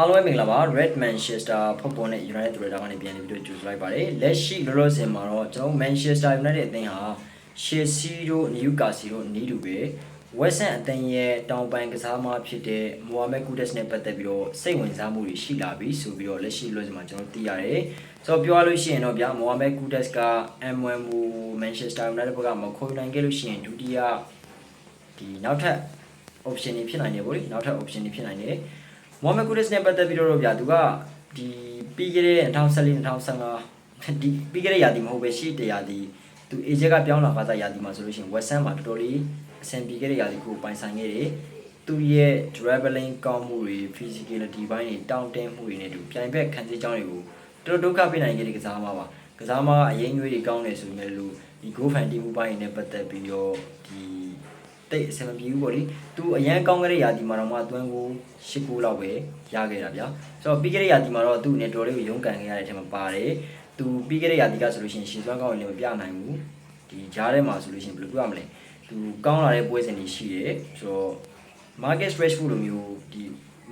အားလုံးပဲမင်္ဂလာပါ Red Manchester ဖုတ်ပေါ်နဲ့ United တို့တာကနေပြန်နေပြီးတော့ကြိုဆိုလိုက်ပါတယ်လက်ရှိလောလောဆယ်မှာတော့ကျွန်တော် Manchester United အသင်းဟာ Chelsea တို့ Newcastle တို့နီးတူပဲ West Ham အသင်းရဲ့တောင်ပိုင်းကစားမဖြစ်တဲ့ Mohamed Kudus နဲ့ပတ်သက်ပြီးတော့စိတ်ဝင်စားမှုတွေရှိလာပြီဆိုပြီးတော့လက်ရှိလောလောဆယ်မှာကျွန်တော်သိရတယ်ဆိုတော့ပြောရလို့ရှိရင်တော့ဗျာ Mohamed Kudus က MMU Manchester United ဘက်ကမခေါ်နိုင်ခဲ့လို့ရှိရင်ဒုတိယဒီနောက်ထပ် option တွေဖြစ်နိုင်တယ်ဗောလေနောက်ထပ် option တွေဖြစ်နိုင်တယ် မိုဟမက်ကူဒစ်နဲ့ပတ်သက်ပြီးတော့ဗျာသူကဒီပြီးခဲ့တဲ့2014 2015ဒီပြီးခဲ့တဲ့ရာသီမဟုတ်ပဲရှေ့တရာသီသူအေဂျက်ကပြောင်းလာခါစားရာသီမှာဆိုလို့ရှိရင် West Ham မှာတော်တော်လေးအဆင်ပြေခဲ့တဲ့ရာသီကိုပိုင်ဆိုင်ခဲ့တယ်သူရဲ့ dribbling ကောင်းမှုတွေ physicality ဘိုင်းတွေတောင်းတင်းမှုတွေနဲ့တူပြိုင်ဘက်ခံစစ်ကြောင်းတွေကိုတော်တော်ဒုက္ခပေးနိုင်ခဲ့တဲ့ကစားမပါကစားမကအရင်ငွေတွေကောင်းတယ်ဆိုပေမဲ့လို့ဒီ goal fan တီးမှုပိုင်းနဲ့ပတ်သက်ပြီးတော့ဒီ တိတ်အဆင်မပြေဘူးပေါ့လေသူအရန်ကောင်းခဲ့တဲ့ရာသီမှာတော့မှသွန်းကို၈ကိုလောက်ပဲရခဲ့တာဗျာဆိုတော့ပြီးခဲ့တဲ့ရာသီမှာတော့သူ့အနေတော်လေးကိုရုန်းကန်ခဲ့ရတဲ့အထက်မှာပါတယ်သူပြီးခဲ့တဲ့ရာသီကဆိုလို့ရှိရင်ရှည်သွမ်းကောင်းရင်လည်းမပြနိုင်ဘူးဒီဂျားထဲမှာဆိုလို့ရှိရင်ဘယ်လိုပြောရမလဲသူကောင်းလာတဲ့ပွဲစဉ်တွေရှိတယ်ဆိုတော့ market rashford လိုမျိုးဒီ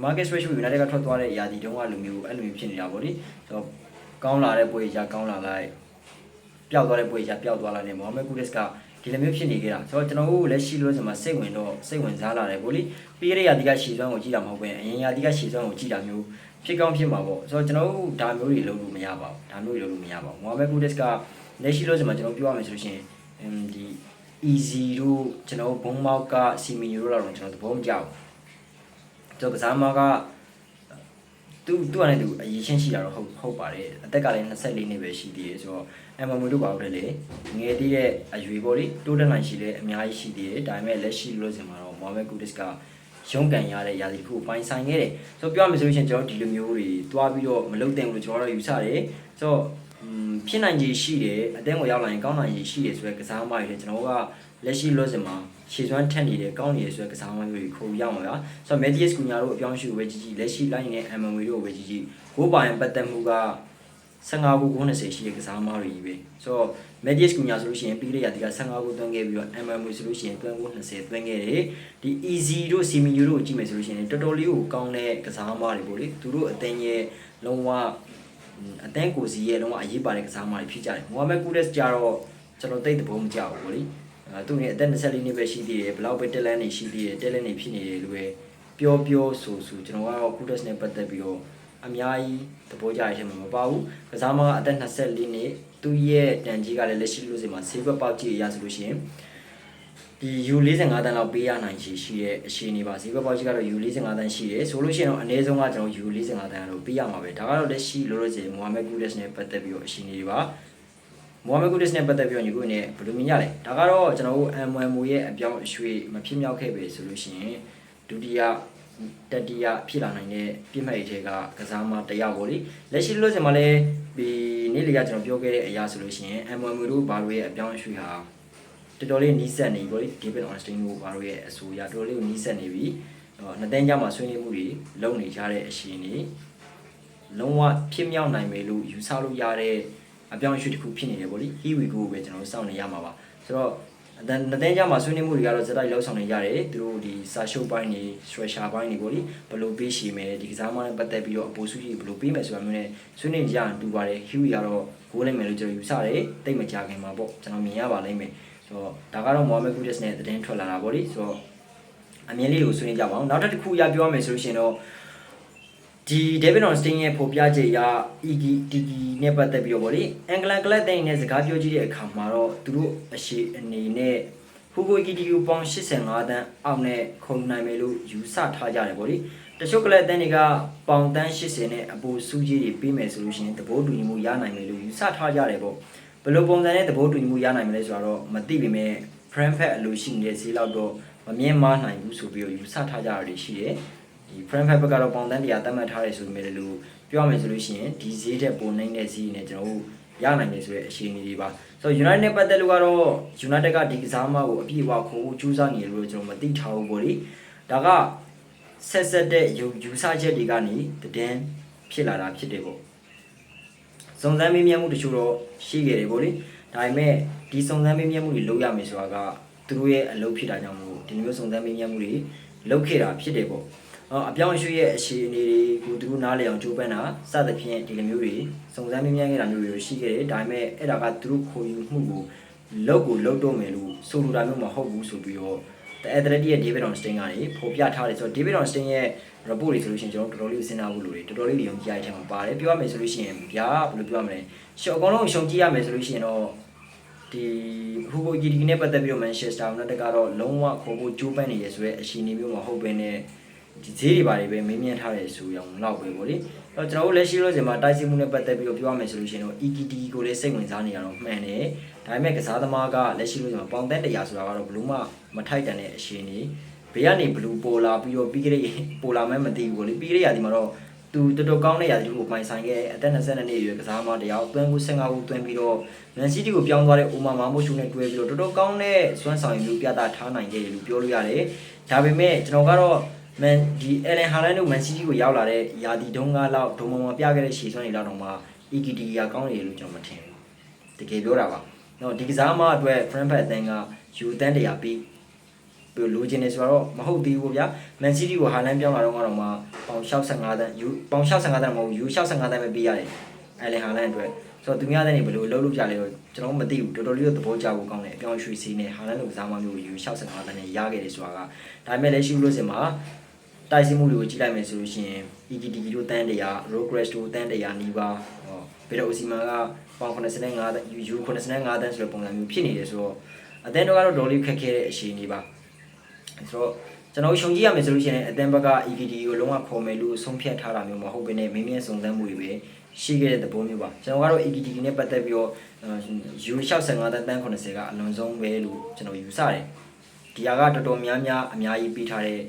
market rashford United ကထွက်သွားတဲ့ရာသီတုန်းကလိုမျိုးအဲ့လိုမျိုးဖြစ်နေတာပေါ့လေဆိုတော့ကောင်းလာတဲ့ပွဲကြီးကောင်းလာလိုက်ပျောက်သွားတဲ့ပွဲကြီးပျောက်သွားလာတယ်မိုဟာမက်ကူဒစ်က ဒီလိုမျိုးဖြစ်နေကြတာဆိုတော့ကျွန်တော်တို့လက်ရှိလို့ဆိုမှစိတ်ဝင်တော့စိတ်ဝင်စားလာတယ်ဗောလေပြီးရတဲ့ရာသီကရှည်စွမ်းကိုကြည့်တာမဟုတ်ပဲအရင်ရာသီကရှည်စွမ်းကိုကြည့်တာမျိုးဖြစ်ကောင်းဖြစ်မှာပေါ့ဆိုတော့ကျွန်တော်တို့ဒါမျိုးတွေလုပ်လို့မရပါဘူးဒါမျိုးတွေလုပ်လို့မရပါဘူးမိုဟာမက်ကူဒစ်ကလက်ရှိလို့ဆိုမှကျွန်တော်ပြောရမယ်ဆိုလို့ရှိရင်အမ်ဒီ easy တို့ကျွန်တော်ဘုံမောက်ကစီမီယိုတို့လောက်တော့ကျွန်တော်သဘောမကျဘူးကျွန်တော်ကစားမောက်က သူသူကနေသူအရေးချင်းရှိတာတော့ဟုတ်ဟုတ်ပါတယ်အသက်ကလည်း24နှစ်ပဲရှိသေးတယ်ဆိုတော့အမမတို့ပါဘူးလေငယ်သေးတဲ့အရွေပေါ့လေတိုးတက်နိုင်ရှိလည်းအများကြီးရှိသေးတယ်ဒါပေမဲ့လက်ရှိလို့စင်မှာတော့မိုဟမက်ကူဒစ်ကရုံးကန်ရတဲ့ရာသီတစ်ခုပိုင်ဆိုင်ခဲ့တယ်ဆိုတော့ပြောရမယ်ဆိုလို့ရှိရင်ကျွန်တော်ဒီလိုမျိုးတွေတွားပြီးတော့မလုပ်တဲ့ဘူးလို့ကျွန်တော်တို့ယူဆတယ်ဆိုတော့ဖြစ်နိုင်ခြေရှိတယ်အတင်းကိုရောက်လာရင်ကောင်းနိုင်ခြေရှိတယ်ဆိုတဲ့ကစားမတွေလည်းကျွန်တော်တို့က လက်ရှိလို့စင်မှာခြေစွမ်းထက်နေတယ်ကောင်းနေတယ်ဆိုတဲ့ကစားမမျိုးတွေခိုးရအောင်ပါဆိုတော့ Medias ကူညာတို့အပြောင်းအရွှေ့ကိုပဲကြည့်ကြည့်လက်ရှိ line နဲ့ MMA တို့ကိုပဲကြည့်ကြည့်ဂိုးပိုင်ပတ်သက်မှုက15ခု90ရှိတဲ့ကစားမတွေကြီးပဲဆိုတော့ Medias ကူညာဆိုလို့ရှိရင်ပြီးတဲ့ရာသီက15ခုသွင်းခဲ့ပြီးတော့ MMA ဆိုလို့ရှိရင်သွင်းခု20သွင်းခဲ့တယ်ဒီ Easy တို့ Semi တို့ကိုကြည့်မယ်ဆိုလို့ရှိရင်တော်တော်လေးကိုကောင်းတဲ့ကစားမတွေပေါ့လေသူတို့အသင်းရဲ့လုံးဝအသင်းကိုစီရဲ့လုံးဝအရေးပါတဲ့ကစားမတွေဖြစ်ကြတယ်မိုဟာမက်ကူဒက်ကြတော့ကျွန်တော်တိတ်သဘောမကျဘူးပေါ့လေ အဲသူနဲ့အသက်24နှစ်ပဲရှိသေးတယ်ဘယ်လောက်ပဲတက်လန်းနေရှိသေးတယ်တက်လန်းနေဖြစ်နေတယ်လို့ပဲပြောပြောဆိုဆိုကျွန်တော်ကတော့ Kudos နဲ့ပတ်သက်ပြီးတော့အများကြီးသဘောကျရတဲ့အချိန်မှာမပါဘူးကစားမကအသက်24နှစ်သူရဲ့တန်ကြီးကလည်းလက်ရှိလို့စီမှာ Silver ပေါက်ကြည့်ရဆိုလို့ရှိရင်ဒီ U45 တန်းလောက်ပေးရနိုင်ရှိရှိရဲ့အရှိနေပါ Silver ပေါက်ကြီးကတော့ U45 တန်းရှိတယ်ဆိုလို့ရှိရင်တော့အနည်းဆုံးကကျွန်တော် U45 တန်းကတော့ပေးရမှာပဲဒါကတော့လက်ရှိလို့လို့စီ Mohamed Kudus နဲ့ပတ်သက်ပြီးတော့အရှိနေပါ မိုဟာမက်ကူဒစ်နဲ့ပတ်သက်ပြီးတော့ညီကိုနဲ့ဘယ်လိုမြင်ရလဲဒါကတော့ကျွန်တော်တို့ MMO ရဲ့အပြောင်းအရွှေ့မဖြစ်မြောက်ခဲ့ပဲဆိုလို့ရှိရင်ဒုတိယတတိယဖြစ်လာနိုင်တဲ့ပြစ်မှတ်တွေကကစားမတယောက်ပေါ့လေလက်ရှိလို့စင်မှာလဲဒီနေ့လေကကျွန်တော်ပြောခဲ့တဲ့အရာဆိုလို့ရှိရင် MMO တို့ဘာလို့ရဲ့အပြောင်းအရွှေ့ဟာတော်တော်လေးနီးစပ်နေပြီပေါ့လေ David Ornstein တို့ဘာလို့ရဲ့အဆိုအရတော်တော်လေးနီးစပ်နေပြီဟောနှစ်တန်းကြမှာဆွေးနွေးမှုတွေလုပ်နေကြတဲ့အရှင်တွေလုံးဝဖြစ်မြောက်နိုင်မယ်လို့ယူဆလို့ရတဲ့ အပြောင်းအရွှေ့တစ်ခုဖြစ်နေတယ်ဗောလေ here we go ပဲကျွန်တော်တို့စောင့်နေရမှာပါဆိုတော့အတန်တန်းကြမှာဆွေးနွေးမှုတွေကတော့ဇက်တိုက်လောက်ဆောင်နေရတယ်သူတို့ဒီစာရှုပ်ပိုင်းတွေ stretcher ပိုင်းတွေဗောလေဘယ်လိုပေးရှိမယ်ဒီကစားမနဲ့ပတ်သက်ပြီးတော့အပိုစုကြီးဘယ်လိုပေးမယ်ဆိုတာမျိုးနဲ့ဆွေးနွေးကြရင်တူပါတယ် here we ကတော့ဂိုးလိုက်မယ်လို့ကျွန်တော်ယူဆတယ်တိတ်မကြခင်မှာပေါ့ကျွန်တော်မြင်ရပါလိမ့်မယ်ဆိုတော့ဒါကတော့ Mohamed Kudus နဲ့သတင်းထွက်လာတာဗောလေဆိုတော့အမြင်လေးကိုဆွေးနွေးကြပါအောင်နောက်တစ်ခုအရပြောရမယ်ဆိုလို့ရှိရင်တော့ ဒီ David Ornstein ရဲ့ဖော်ပြချက်အရ EG DG နဲ့ပတ်သက်ပြီးတော့ဗောလေအင်္ဂလန်ကလပ်တိုင်းနဲ့စကားပြောကြည့်တဲ့အခါမှာတော့သူတို့အရှိအနေနဲ့ဟူဂို EGDU ပေါင်း85တန်းအောက်နဲ့ခုံနိုင်မယ်လို့ယူဆထားကြတယ်ဗောလေတချို့ကလပ်တန်းတွေကပေါင်တန်း80နဲ့အပူစူးကြီးတွေပေးမယ်ဆိုလို့ရှိရင်သဘောတူညီမှုရနိုင်မယ်လို့ယူဆထားကြတယ်ဗောဘယ်လိုပုံစံနဲ့သဘောတူညီမှုရနိုင်မလဲဆိုတော့မသိပေမဲ့ Frankfurt အလိုရှိနေတဲ့ဈေးလောက်တော့မမြင်မနိုင်ဘူးဆိုပြီးတော့ယူဆထားကြတာရှိတယ် ဒီ Frankfurt ဘက်ကတော့ပေါင်တန်းတရားသတ်မှတ်ထားတယ်ဆိုပေမဲ့လို့ပြောရမယ်ဆိုလို့ရှိရင်ဒီဈေးတဲ့ပုံနိုင်တဲ့ဈေးနဲ့ကျွန်တော်တို့ရနိုင်တယ်ဆိုတဲ့အခြေအနေတွေပါဆိုတော့ United နဲ့ပတ်သက်လို့ကတော့ United ကဒီကစားမကိုအပြည့်အဝခုံဖို့ကြိုးစားနေတယ်လို့ကျွန်တော်မသိထားဘူးပေါ့လေဒါကဆက်ဆက်တဲ့ယူယူဆချက်တွေကနေတည်င်းဖြစ်လာတာဖြစ်တယ်ပေါ့စုံစမ်းမေးမြန်းမှုတချို့တော့ရှိခဲ့တယ်ပေါ့လေဒါပေမဲ့ဒီစုံစမ်းမေးမြန်းမှုတွေလုပ်ရမယ်ဆိုတာကသူတို့ရဲ့အလုပ်ဖြစ်တာကြောင့်မို့ဒီလိုမျိုးစုံစမ်းမေးမြန်းမှုတွေလုပ်ခဲ့တာဖြစ်တယ်ပေါ့ အော်အပြောင်းအရွှေ့ရဲ့အခြေအနေတွေကိုသူတို့နားလည်အောင်ကြိုးပမ်းတာစသဖြင့်ဒီလိုမျိုးတွေစုံစမ်းမြင်မြန်ခဲ့တာမျိုးတွေရှိခဲ့တယ်ဒါပေမဲ့အဲ့ဒါကသူတို့ခိုးယူမှုကိုလောက်ကိုလောက်တော့မယ်လို့ဆိုလိုတာမျိုးမဟုတ်ဘူးဆိုပြီးတော့ The Athletic ရဲ့ David Ornstein ကနေဖော်ပြထားတယ်ဆိုတော့ David Ornstein ရဲ့ report တွေဆိုလို့ရှိရင်ကျွန်တော်တို့တော်တော်လေးစဉ်းစားဖို့လိုတယ်တော်တော်လေးယုံကြည်ရတဲ့ထဲမှာပါတယ်ပြောရမယ်ဆိုလို့ရှိရင်ဗျာဘယ်လိုပြောရမလဲရှော့အကုန်လုံးရှုံကြည့်ရမယ်ဆိုလို့ရှိရင်တော့ဒီဟူဘိုဂီဒီနဲ့ပတ်သက်ပြီးတော့ Manchester United ကတော့လုံးဝခေါ်ဖို့ကြိုးပမ်းနေရဆိုတဲ့အခြေအနေမျိုးမဟုတ်ဘဲနဲ့ ဒီဈေးတွေပါတယ်ပဲမင်းမြန်းထားတယ်ဆိုရအောင်လောက်ပဲပေါ့လေအဲ့တော့ကျွန်တော်တို့လက်ရှိလို့စင်မှာတိုက်စစ်မှုနဲ့ပတ်သက်ပြီးတော့ပြောရမယ်ဆိုလို့ရှိရင်တော့ EKT ကိုလည်းစိတ်ဝင်စားနေရတော့မှန်တယ်ဒါပေမဲ့ကစားသမားကလက်ရှိလို့စင်မှာပေါင်တန်း100ဆိုတာကတော့ဘလို့မှမထိုက်တန်တဲ့အခြေအနေဘေးကနေဘလူးပေါ်လာပြီးတော့ပြီးကြတဲ့ပေါ်လာမဲမသိဘူးလေပြီးကြတဲ့ရာဒီမှာတော့သူတော်တော်ကောင်းတဲ့ရာဒီကိုပိုင်ဆိုင်ခဲ့အသက်22နှစ်အရွယ်ကစားမတယောက်သွင်းကူ15ခုသွင်းပြီးတော့မန်စီးတီးကိုပြောင်းသွားတဲ့အိုမာမာမိုရှူနဲ့တွဲပြီးတော့တော်တော်ကောင်းတဲ့စွမ်းဆောင်ရည်မျိုးပြသထားနိုင်ခဲ့တယ်လို့ပြောလို့ရတယ်ဒါပေမဲ့ကျွန်တော်ကတော့ မန်ဒီအယ်လန်ဟာလန်တို့မန်စီးတီးကိုရောက်လာတဲ့ယာဒီတုံးကားလောက်ဒုံမမပြခဲ့တဲ့ရှေ့စွမ်းတွေလောက်တော့မှ EKD ကကောင်းတယ်လို့ကျွန်တော်မထင်ဘူးတကယ်ပြောတာပါနော်ဒီကစားမအတွက် Frankfurt အသင်းကယူတန်းတရာပြီးပြီးလိုချင်နေဆိုတော့မဟုတ်သေးဘူးဗျာမန်စီးတီးကိုဟာလန်ပြောင်းလာတော့ကတော့မှပေါင်65တန်းယူပေါင်65တန်းမဟုတ်ဘူးယူ65တန်းပဲပေးရတယ်အဲလေဟာလန်အတွက်ဆိုတော့သူများတဲ့နေဘယ်လိုလှုပ်လို့ကြလဲကျွန်တော်မသိဘူးတော်တော်လေးတော့သဘောကျဖို့ကောင်းတယ်အပြောင်းရွှေ့စီးနေဟာလန်လိုကစားမမျိုးယူ65တန်းနဲ့ရခဲ့တယ်ဆိုတာကဒါပေမဲ့လည်းရှိလို့စင်မှာ တိုက်စီမှုတွေကိုကြည့်လိုက်မယ်ဆိုလို့ရှိရင် EKT တို့တန်း100 Progress တို့တန်း100နီးပါးဟောပြီးတော့ Osimhen ကပေါင်85တန်းယူ85တန်းဆိုတဲ့ပုံစံမျိုးဖြစ်နေတယ်ဆိုတော့အသင်းတော့ကတော့ဒေါ်လေးခက်ခဲတဲ့အခြေအနေပါဆိုတော့ကျွန်တော်ရှုံကြည့်ရမယ်ဆိုလို့ရှိရင်အတန်ဘက်က EVD ကိုလုံးဝခေါ်မယ်လို့ဆုံးဖြတ်ထားတာမျိုးမဟုတ်ဘဲနဲ့မင်းမြတ်စုံစမ်းမှုတွေပဲရှိခဲ့တဲ့သဘောမျိုးပါကျွန်တော်ကတော့ EVD နဲ့ပတ်သက်ပြီးတော့ U65 တန်းတန်း80ကအလွန်ဆုံးပဲလို့ကျွန်တော်ယူဆတယ်ဒီဟာကတော်တော်များများအများကြီးပေးထားတဲ့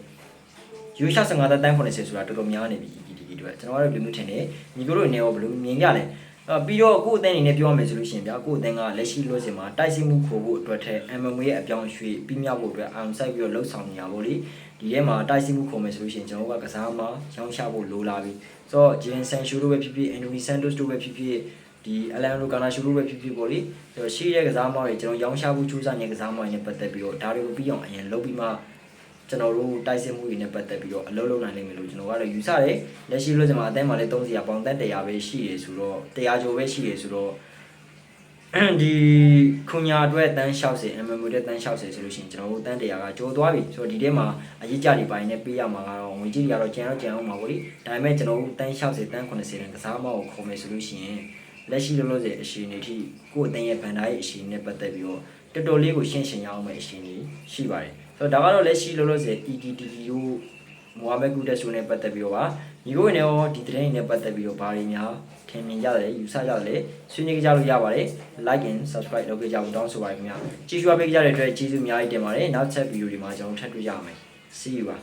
U65 တန်းတန်း80ဆိုတာတော်တော်များနေပြီ EVD အတွက်ကျွန်တော်ကတော့ဘယ်လိုမျိုးထင်လဲညီကိုတို့အနေရောဘယ်လိုမြင်ကြလဲအပြီးတော့ကိုယ့်အသင်းအနေနဲ့ပြောရမယ်ဆိုလို့ရှိရင်ဗျာကိုယ့်အသင်းကလက်ရှိလို့စင်မှာတိုက်စစ်မှုခိုးဖို့အတွက်ထဲ MMA ရဲ့အပြောင်းရွှေ့ပြီးမြောက်ဖို့အတွက်အာရုံစိုက်ပြီးတော့လှုပ်ဆောင်နေရပါလိဒီထဲမှာတိုက်စစ်မှုခိုးမယ်ဆိုလို့ရှိရင်ကျွန်တော်တို့ကကစားမှာရောင်းချဖို့လိုလာပြီဆိုတော့ဂျင်ဆန်ရှူတို့ပဲဖြစ်ဖြစ်အန်တိုနီဆန်တိုစ်တို့ပဲဖြစ်ဖြစ်ဒီအလန်ရိုကာနာရှူတို့ပဲဖြစ်ဖြစ်ပေါ့လေဆိုတော့ရှိတဲ့ကစားမတွေကျွန်တော်ရောင်းချဖို့ကြိုးစားနေတဲ့ကစားမတွေနဲ့ပတ်သက်ပြီးတော့ဒါတွေကိုပြီးအောင်အရင်လုပ်ပြီးမှ ကျွန်တော်တို့တိုက်စစ်မှုတွေနဲ့ပတ်သက်ပြီးတော့အလုပ်လုပ်နိုင်လိမ့်မယ်လို့ကျွန်တော်ကတော့ယူဆတယ်လက်ရှိလို့ကျွန်တော်အသင်းမှာလည်း30ရာပေါင်တက်100ပဲရှိရဆိုတော့100ကျော်ပဲရှိရဆိုတော့ဒီခုညာအတွက်တန်း60 MMO အတွက်တန်း60ဆိုလို့ရှိရင်ကျွန်တော်တို့တန်း100ကကျော်သွားပြီဆိုတော့ဒီထဲမှာအရေးကြတွေပိုင်းနဲ့ပေးရမှာကတော့ငွေကြီးတွေကတော့ကျန်တော့ကျန်အောင်ပါဗောလေဒါပေမဲ့ကျွန်တော်တို့တန်း60တန်း80တန်းကစားမောက်ကိုခေါ်မယ်ဆိုလို့ရှိရင်လက်ရှိလောလောဆယ်အရှိန်တွေထိကိုယ့်အသင်းရဲ့ဗန်ဒါရဲ့အရှိန်နဲ့ပတ်သက်ပြီးတော့တော်တော်လေးကိုရှင်းရှင်းရအောင်မယ့်အရှိန်တွေရှိပါတယ် ဆိုတော့ဒါကတော့လက်ရှိလောလောဆယ် ETTU မိုဟာမက်ကူတက်ဆိုနဲ့ပတ်သက်ပြီးတော့ပါညီကိုဝင်ရောဒီသတင်းတွေနဲ့ပတ်သက်ပြီးတော့ဘာတွေများထင်မြင်ကြတယ်ယူဆကြတယ်ဆွေးနွေးကြလို့ရပါတယ် like and subscribe လုပ်ပေးကြဖို့တောင်းဆိုပါတယ်ခင်ဗျာကြည့်ရှုပေးကြတဲ့အတွက်ကျေးဇူးအများကြီးတင်ပါတယ်နောက်ချက်ဗီဒီယိုဒီမှာကျွန်တော်ထပ်တွေ့ကြရမယ် see you ပါ